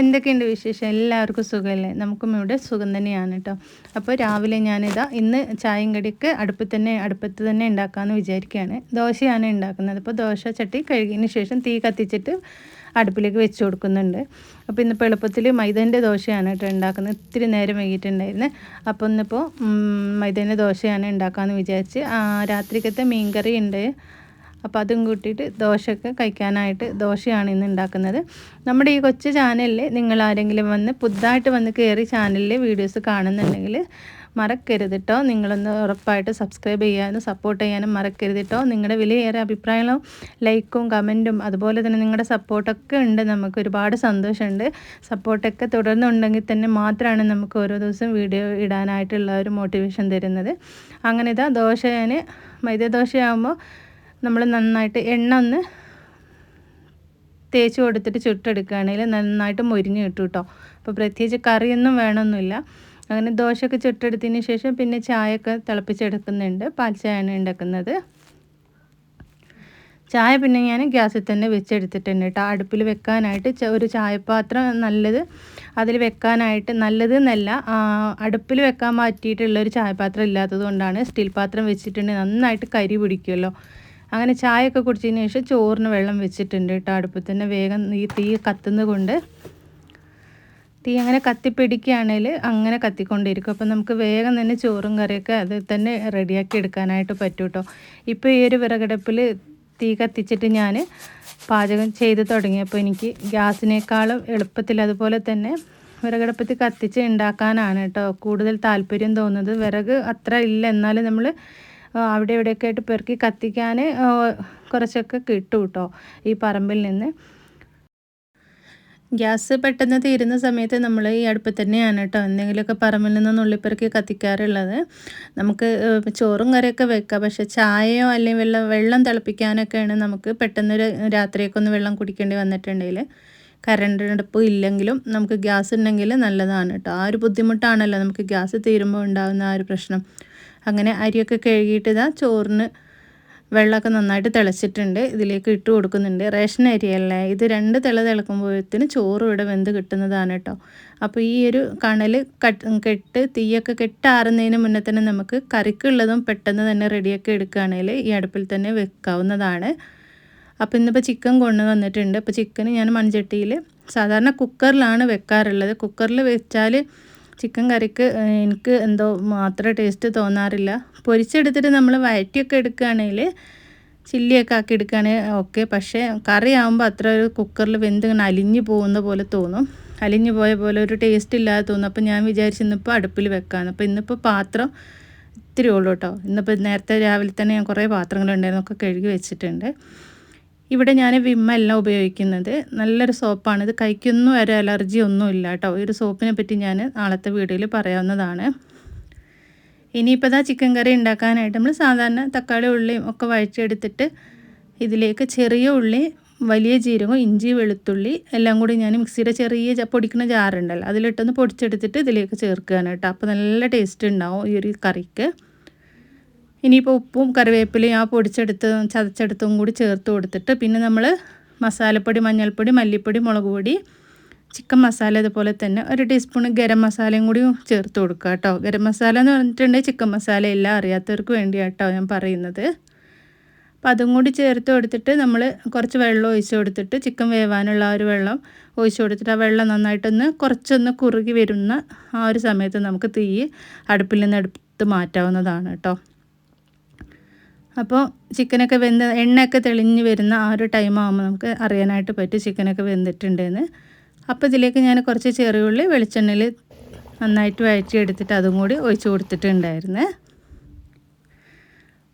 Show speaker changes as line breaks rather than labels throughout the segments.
എന്തൊക്കെയുണ്ട് വിശേഷം? എല്ലാവർക്കും സുഖമല്ലേ? നമുക്കും ഇവിടെ സുഖം തന്നെയാണ് കേട്ടോ. അപ്പോൾ രാവിലെ ഞാനിതാ ഇന്ന് ചായയും കടിക്ക് അടുപ്പിൽ തന്നെ അടുപ്പത്ത് തന്നെ ഉണ്ടാക്കാമെന്ന് വിചാരിക്കുകയാണ്. ദോശയാണ് ഉണ്ടാക്കുന്നത്. അപ്പോൾ ദോശ ചട്ടി കഴുകിയതിന് ശേഷം തീ കത്തിച്ചിട്ട് അടുപ്പിലേക്ക് വെച്ച് കൊടുക്കുന്നുണ്ട്. അപ്പോൾ ഇന്നിപ്പോൾ എളുപ്പത്തിൽ മൈദന്റെ ദോശയാണ് കേട്ടോ ഉണ്ടാക്കുന്നത്. ഇത്തിരി നേരം വൈകിട്ടുണ്ടായിരുന്നു അപ്പോൾ ഇന്നിപ്പോൾ മൈദന്റെ ദോശയാണ് ഉണ്ടാക്കാമെന്ന് വിചാരിച്ച് രാത്രിക്കത്തെ മീൻകറി ഉണ്ട്. അപ്പോൾ അതും കൂട്ടിയിട്ട് ദോശയൊക്കെ കഴിക്കാനായിട്ട് ദോശയാണ് ഇന്ന് ഉണ്ടാക്കുന്നത്. നമ്മുടെ ഈ കൊച്ചു ചാനലിൽ നിങ്ങൾ ആരെങ്കിലും വന്ന് പുതുതായിട്ട് വന്ന് കയറി ചാനലിൽ വീഡിയോസ് കാണുന്നുണ്ടെങ്കിൽ മറക്കരുത് കേട്ടോ നിങ്ങളൊന്ന് ഉറപ്പായിട്ട് സബ്സ്ക്രൈബ് ചെയ്യാനും സപ്പോർട്ട് ചെയ്യാനും മറക്കരുത് കേട്ടോ നിങ്ങളുടെ വിലയേറെ അഭിപ്രായങ്ങളും ലൈക്കും കമന്റും അതുപോലെ തന്നെ നിങ്ങളുടെ സപ്പോർട്ടൊക്കെ ഉണ്ട്. നമുക്ക് ഒരുപാട് സന്തോഷമുണ്ട്. സപ്പോർട്ടൊക്കെ തുടർന്നുണ്ടെങ്കിൽ തന്നെ മാത്രമാണ് നമുക്ക് ഓരോ ദിവസം വീഡിയോ ഇടാനായിട്ടുള്ള ഒരു മോട്ടിവേഷൻ തരുന്നത്. അങ്ങനെ ഇതാ ദോശ ഞാൻ മൈദ ദോശയാകുമ്പോൾ നമ്മൾ നന്നായിട്ട് എണ്ണ ഒന്ന് തേച്ച് കൊടുത്തിട്ട് ചുട്ടെടുക്കുകയാണെങ്കിൽ നന്നായിട്ട് മൊരിഞ്ഞ് കിട്ടും കേട്ടോ. അപ്പോൾ പ്രത്യേകിച്ച് കറിയൊന്നും വേണമെന്നില്ല അങ്ങനെ ദോശയൊക്കെ ചുട്ടെടുത്തതിന് ശേഷം പിന്നെ ചായയൊക്കെ തിളപ്പിച്ചെടുക്കുന്നുണ്ട്. പാൽ ചായയാണ് ഉണ്ടാക്കുന്നത്. ചായ പിന്നെ ഞാൻ ഗ്യാസിൽ തന്നെ വെച്ചെടുത്തിട്ടുണ്ട് കേട്ടോ. അടുപ്പിൽ വെക്കാനായിട്ട് ഒരു ചായപാത്രം നല്ലത് അതിൽ വെക്കാനായിട്ട് നല്ലത് എന്നല്ല അടുപ്പിൽ വെക്കാൻ മാറ്റിയിട്ടുള്ളൊരു ചായപാത്രം ഇല്ലാത്തത് കൊണ്ടാണ് സ്റ്റീൽ പാത്രം വെച്ചിട്ടുണ്ടെങ്കിൽ നന്നായിട്ട് കരി പിടിക്കുമല്ലോ. അങ്ങനെ ചായയൊക്കെ കുടിച്ചതിന് ശേഷം ചോറിന് വെള്ളം വെച്ചിട്ടുണ്ട് കേട്ടോ. തന്നെ വേഗം ഈ തീ കത്തുന്നത് കൊണ്ട് തീ അങ്ങനെ കത്തിപ്പിടിക്കുകയാണെങ്കിൽ അങ്ങനെ കത്തിക്കൊണ്ടിരിക്കും. അപ്പോൾ നമുക്ക് വേഗം തന്നെ ചോറും കറിയൊക്കെ അത് തന്നെ റെഡിയാക്കി എടുക്കാനായിട്ട് പറ്റും കേട്ടോ. ഇപ്പോൾ ഈ ഒരു വിറകടുപ്പിൽ തീ കത്തിച്ചിട്ട് ഞാൻ പാചകം ചെയ്ത് തുടങ്ങിയപ്പോൾ എനിക്ക് ഗ്യാസിനേക്കാളും എളുപ്പത്തിൽ അതുപോലെ തന്നെ വിറകടുപ്പത്തിൽ കത്തിച്ച് ഉണ്ടാക്കാനാണ് കേട്ടോ കൂടുതൽ താല്പര്യം തോന്നുന്നത്. വിറക് അത്ര ഇല്ല. എന്നാലും നമ്മൾ അവിടെ ഇവിടെയൊക്കെ ആയിട്ട് പെറുക്കി കത്തിക്കാൻ കുറച്ചൊക്കെ കിട്ടും കേട്ടോ ഈ പറമ്പിൽ നിന്ന്. ഗ്യാസ് പെട്ടെന്ന് തീരുന്ന സമയത്ത് നമ്മൾ ഈ അടുപ്പിൽ തന്നെയാണ് കേട്ടോ എന്തെങ്കിലുമൊക്കെ പറമ്പിൽ നിന്ന് നുള്ളിപ്പെറുക്കി കത്തിക്കാറുള്ളത്. നമുക്ക് ചോറും കറിയൊക്കെ വെക്കാം. പക്ഷെ ചായയോ അല്ലെങ്കിൽ വെള്ളം വെള്ളം തിളപ്പിക്കാനൊക്കെയാണ് നമുക്ക് പെട്ടെന്ന് രാത്രിയൊക്കെ ഒന്ന് വെള്ളം കുടിക്കേണ്ടി വന്നിട്ടുണ്ടെങ്കിൽ കറണ്ട് അടുപ്പ് ഇല്ലെങ്കിലും നമുക്ക് ഗ്യാസ് ഉണ്ടെങ്കിൽ നല്ലതാണ് കേട്ടോ. ആ ഒരു ബുദ്ധിമുട്ടാണല്ലോ നമുക്ക് ഗ്യാസ് തീരുമ്പോൾ ഉണ്ടാകുന്ന ആ ഒരു പ്രശ്നം. അങ്ങനെ അരിയൊക്കെ കഴുകിയിട്ട് ഇതാ ചോറിന് വെള്ളമൊക്കെ നന്നായിട്ട് തിളച്ചിട്ടുണ്ട്. ഇതിലേക്ക് ഇട്ട് കൊടുക്കുന്നുണ്ട്. റേഷൻ അരിയല്ലേ? ഇത് രണ്ട് തിള തിളക്കുമ്പോഴത്തേന് ചോറ് ഇവിടെ വെന്ത് കിട്ടുന്നതാണ് കേട്ടോ. അപ്പോൾ ഈ ഒരു കണൽ കെട്ട് തീയൊക്കെ കെട്ടാറുന്നതിന് മുന്നേ തന്നെ നമുക്ക് കറിക്കുള്ളതും പെട്ടെന്ന് തന്നെ റെഡിയൊക്കെ എടുക്കുകയാണെങ്കിൽ ഈ അടുപ്പിൽ തന്നെ വെക്കാവുന്നതാണ്. അപ്പോൾ ഇന്നിപ്പോൾ ചിക്കൻ കൊണ്ടു വന്നിട്ടുണ്ട്. അപ്പോൾ ചിക്കൻ ഞാൻ മൺചട്ടിയിൽ സാധാരണ കുക്കറിലാണ് വെക്കാറുള്ളത്. കുക്കറിൽ വെച്ചാൽ ചിക്കൻ കറിക്ക് എനിക്ക് എന്തോ അത്ര ടേസ്റ്റ് തോന്നാറില്ല. പൊരിച്ചെടുത്തിട്ട് നമ്മൾ വയറ്റിയൊക്കെ എടുക്കുകയാണെങ്കിൽ ചില്ലിയൊക്കെ ആക്കി എടുക്കുകയാണെങ്കിൽ ഓക്കെ പക്ഷേ കറി ആകുമ്പോൾ അത്ര ഒരു കുക്കറിൽ വെന്ത് ഇങ്ങനെ അലിഞ്ഞു പോകുന്ന പോലെ തോന്നും. അലിഞ്ഞു പോയ പോലെ ഒരു ടേസ്റ്റ് ഇല്ലാതെ തോന്നും. അപ്പോൾ ഞാൻ വിചാരിച്ചു ഇന്നിപ്പോൾ അടുപ്പിൽ വെക്കാമെന്ന് അപ്പോൾ ഇന്നിപ്പോൾ പാത്രം ഇത്തിരി ഉള്ളൂ കേട്ടോ ഇന്നിപ്പോൾ നേരത്തെ രാവിലെ തന്നെ ഞാൻ കുറേ പാത്രങ്ങളുണ്ടായിരുന്നു ഒക്കെ കഴുകി വെച്ചിട്ടുണ്ട്. ഇവിടെ ഞാൻ വിമ്മല്ല ഉപയോഗിക്കുന്നത്. നല്ലൊരു സോപ്പാണ്. ഇത് കൈക്കൊന്നും ഒരു അലർജി ഒന്നും ഇല്ല കേട്ടോ. ഈ ഒരു സോപ്പിനെ പറ്റി ഞാൻ നാളത്തെ വീഡിയോയിൽ പറയാവുന്നതാണ്. ഇനിയിപ്പോൾ ഇതാ ചിക്കൻ കറി ഉണ്ടാക്കാനായിട്ട് നമ്മൾ സാധാരണ തക്കാളി ഉള്ളിയും ഒക്കെ വഴച്ചെടുത്തിട്ട് ഇതിലേക്ക് ചെറിയ ഉള്ളി വലിയ ജീരകം ഇഞ്ചി വെളുത്തുള്ളി എല്ലാം കൂടി ഞാൻ മിക്സിയുടെ ചെറിയ പൊടിക്കുന്ന ജാറുണ്ടല്ലോ. അതിലിട്ടൊന്ന് പൊടിച്ചെടുത്തിട്ട് ഇതിലേക്ക് ചേർക്കുകയാണ് കേട്ടോ. അപ്പോൾ നല്ല ടേസ്റ്റ് ഉണ്ടാവും ഈ ഒരു കറിക്ക്. ഇനിയിപ്പോൾ ഉപ്പും കറിവേപ്പിലയും ആ പൊടിച്ചെടുത്ത് ചതച്ചെടുത്തും കൂടി ചേർത്ത് കൊടുത്തിട്ട് പിന്നെ നമ്മൾ മസാലപ്പൊടി മഞ്ഞൾപ്പൊടി മല്ലിപ്പൊടി മുളക് പൊടി ചിക്കൻ മസാല ഇതുപോലെ തന്നെ ഒരു ടീസ്പൂൺ ഗരം മസാലയും കൂടി ചേർത്ത് കൊടുക്കുക കേട്ടോ. ഗരം മസാല എന്ന് പറഞ്ഞിട്ടുണ്ടെങ്കിൽ ചിക്കൻ മസാല എല്ലാം അറിയാത്തവർക്ക് വേണ്ടിയാട്ടോ ഞാൻ പറയുന്നത്. അപ്പോൾ അതും കൂടി ചേർത്ത് കൊടുത്തിട്ട് നമ്മൾ കുറച്ച് വെള്ളം ഒഴിച്ചു കൊടുത്തിട്ട് ചിക്കൻ വേവാനുള്ള ആ ഒരു വെള്ളം ഒഴിച്ചു കൊടുത്തിട്ട് ആ വെള്ളം നന്നായിട്ടൊന്ന് കുറച്ചൊന്ന് കുറുകി വരുന്ന ആ ഒരു സമയത്ത് നമുക്ക് തീ അടുപ്പിൽ നിന്ന് എടുത്ത് മാറ്റാവുന്നതാണ് കേട്ടോ. അപ്പോൾ ചിക്കനൊക്കെ വെന്ത് എണ്ണയൊക്കെ തെളിഞ്ഞ് വരുന്ന ആ ഒരു ടൈം ആകുമ്പോൾ നമുക്ക് അറിയാനായിട്ട് പറ്റും ചിക്കനൊക്കെ വെന്തിട്ടുണ്ടെന്ന്. അപ്പോൾ ഇതിലേക്ക് ഞാൻ കുറച്ച് ചെറിയുള്ളി വെളിച്ചെണ്ണയിൽ നന്നായിട്ട് വഴറ്റി എടുത്തിട്ട് അതും കൂടി ഒഴിച്ച് കൊടുത്തിട്ടുണ്ടായിരുന്നു.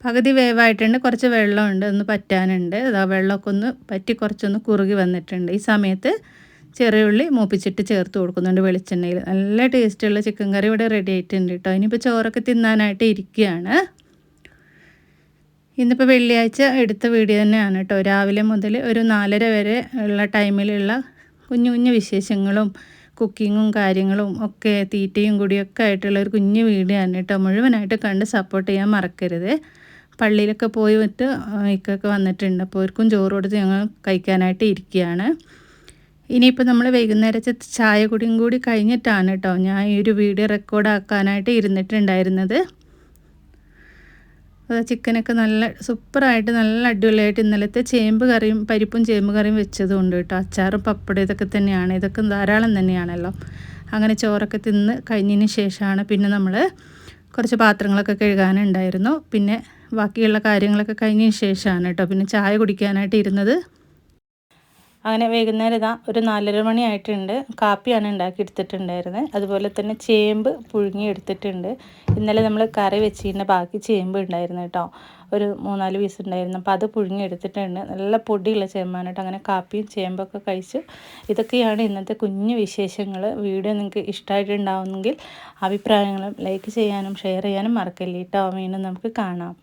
പകുതി വേവായിട്ടുണ്ട് കുറച്ച് വെള്ളമുണ്ട് ഒന്ന് പറ്റാനുണ്ട്. അതാ വെള്ളമൊക്കെ ഒന്ന് പറ്റി കുറച്ചൊന്ന് കുറുകി വന്നിട്ടുണ്ട്. ഈ സമയത്ത് ചെറിയുള്ളി മൂപ്പിച്ചിട്ട് ചേർത്ത് കൊടുക്കുന്നുണ്ട് വെളിച്ചെണ്ണയിൽ. നല്ല ടേസ്റ്റുള്ള ചിക്കൻ കറി ഇവിടെ റെഡി ആയിട്ടുണ്ട് കേട്ടോ ഇനിയിപ്പോൾ ചോറൊക്കെ തിന്നാനായിട്ട് ഇരിക്കുകയാണ്. ഇന്നിപ്പോൾ വെള്ളിയാഴ്ച എടുത്ത വീഡിയോ തന്നെയാണ് കേട്ടോ. രാവിലെ മുതൽ ഒരു നാലര വരെ ഉള്ള ടൈമിലുള്ള കുഞ്ഞു കുഞ്ഞു വിശേഷങ്ങളും കുക്കിങ്ങും കാര്യങ്ങളും ഒക്കെ തീറ്റയും കൂടിയൊക്കെ ആയിട്ടുള്ള ഒരു കുഞ്ഞു വീഡിയോ ആണ് കേട്ടോ. മുഴുവനായിട്ട് കണ്ട് സപ്പോർട്ട് ചെയ്യാൻ മറക്കരുത്. പള്ളിയിലൊക്കെ പോയി വിട്ട് ഇക്കൊക്കെ വന്നിട്ടുണ്ട്. അപ്പോൾ അവർക്കും ചോറ് കൊടുത്ത് ഞങ്ങൾ കഴിക്കാനായിട്ട് ഇരിക്കുകയാണ്. ഇനിയിപ്പോൾ നമ്മൾ വൈകുന്നേരത്തെ ചായ കുടിയും കൂടി കഴിഞ്ഞിട്ടാണ് കേട്ടോ ഞാൻ ഈ ഒരു വീഡിയോ റെക്കോർഡ് ആക്കാനായിട്ട് ഇരുന്നിട്ടുണ്ടായിരുന്നത്. ചിക്കനൊക്കെ നല്ല സൂപ്പറായിട്ട് നല്ല അടിപൊളിയായിട്ട് ഇന്നലത്തെ ചേമ്പ് കറിയും പരിപ്പും ചേമ്പ് കറിയും വെച്ചതുകൊണ്ട് കേട്ടോ. അച്ചാറും പപ്പടം ഇതൊക്കെ തന്നെയാണ്. ഇതൊക്കെ ധാരാളം തന്നെയാണല്ലോ. അങ്ങനെ ചോറൊക്കെ തിന്ന് കഴിഞ്ഞതിന് ശേഷമാണ് പിന്നെ നമ്മൾ കുറച്ച് പാത്രങ്ങളൊക്കെ കഴുകാനുണ്ടായിരുന്നു. പിന്നെ ബാക്കിയുള്ള കാര്യങ്ങളൊക്കെ കഴിഞ്ഞതിന് ശേഷമാണ് കേട്ടോ. പിന്നെ ചായ കുടിക്കാനായിട്ട് ഇരുന്നത്. അങ്ങനെ വൈകുന്നേരം ഇതാ ഒരു നാലര മണി ആയിട്ടുണ്ട്. കാപ്പിയാണ് ഉണ്ടാക്കി എടുത്തിട്ടുണ്ടായിരുന്നത് അതുപോലെ തന്നെ ചേമ്പ് പുഴുങ്ങി എടുത്തിട്ടുണ്ട്. ഇന്നലെ നമ്മൾ കറി വെച്ചിരുന്ന ബാക്കി ചേമ്പ് ഉണ്ടായിരുന്നു കേട്ടോ. ഒരു മൂന്നാൽ പീസ് ഉണ്ടായിരുന്നു. അപ്പോൾ അത് പുഴുങ്ങി എടുത്തിട്ടുണ്ട്. നല്ല പൊടിയുള്ള ചേമ്പാണ് കേട്ടോ. അങ്ങനെ കാപ്പിയും ചേമ്പൊക്കെ കഴിച്ച്. ഇതൊക്കെയാണ് ഇന്നത്തെ കുഞ്ഞു വിശേഷങ്ങൾ. വീഡിയോ നിങ്ങൾക്ക് ഇഷ്ടമായിട്ടുണ്ടാവുമെങ്കിൽ അഭിപ്രായങ്ങളും ലൈക്ക് ചെയ്യാനും ഷെയർ ചെയ്യാനും മറക്കല്ലേ കേട്ടോ. വീണ്ടും നമുക്ക് കാണാം.